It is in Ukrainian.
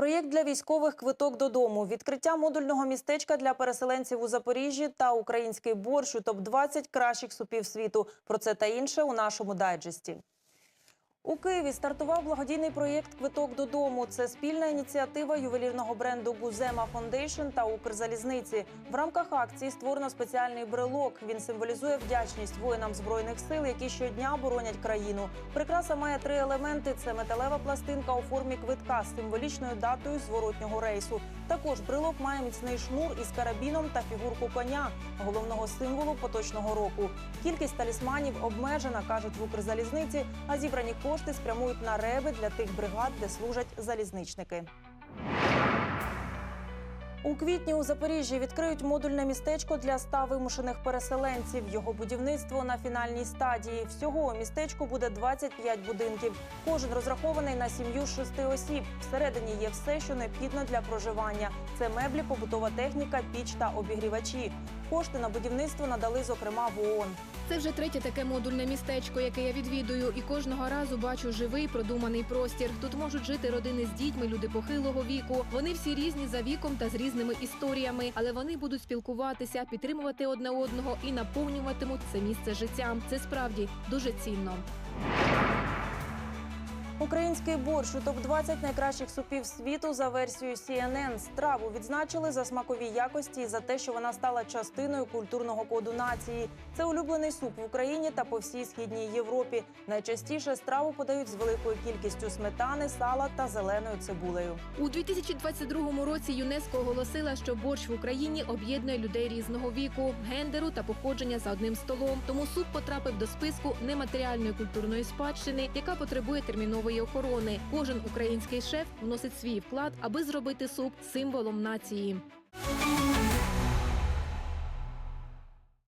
Проєкт для військових квиток додому, відкриття модульного містечка для переселенців у Запоріжжі та український борщ у топ-20 кращих супів світу. Про це та інше у нашому дайджесті. У Києві стартував благодійний проєкт Квиток додому. Це спільна ініціатива ювелірного бренду Гузема Фондейшн та Укрзалізниці. В рамках акції створено спеціальний брелок. Він символізує вдячність воїнам збройних сил, які щодня боронять країну. Прикраса має три елементи: це металева пластинка у формі квитка з символічною датою зворотнього рейсу. Також брелок має міцний шнур із карабіном та фігурку коня, головного символу поточного року. Кількість талісманів обмежена, кажуть в Укрзалізниці, а зібрані кошти спрямують на реби для тих бригад, де служать залізничники. У квітні у Запоріжжі відкриють модульне містечко для ста вимушених переселенців. Його будівництво на фінальній стадії. Всього у містечку буде 25 будинків. Кожен розрахований на сім'ю шести осіб. Всередині є все, що необхідно для проживання. Це меблі, побутова техніка, піч та обігрівачі. Кошти на будівництво надали, зокрема, в ООН. Це вже третє таке модульне містечко, яке я відвідую, і кожного разу бачу живий продуманий простір. Тут можуть жити родини з дітьми, люди похилого віку. Вони всі різні за віком та з різними історіями, але вони будуть спілкуватися, підтримувати одне одного і наповнюватимуть це місце життям. Це справді дуже цінно. Український борщ у топ-20 найкращих супів світу за версією CNN. Страву відзначили за смакові якості і за те, що вона стала частиною культурного коду нації. Це улюблений суп в Україні та по всій східній Європі. Найчастіше страву подають з великою кількістю сметани, сала та зеленою цибулею. У 2022 році ЮНЕСКО оголосила, що борщ в Україні об'єднує людей різного віку, гендеру та походження за одним столом. Тому суп потрапив до списку нематеріальної культурної спадщини, яка потребує термінової охорони. Кожен український шеф вносить свій вклад, аби зробити суп символом нації.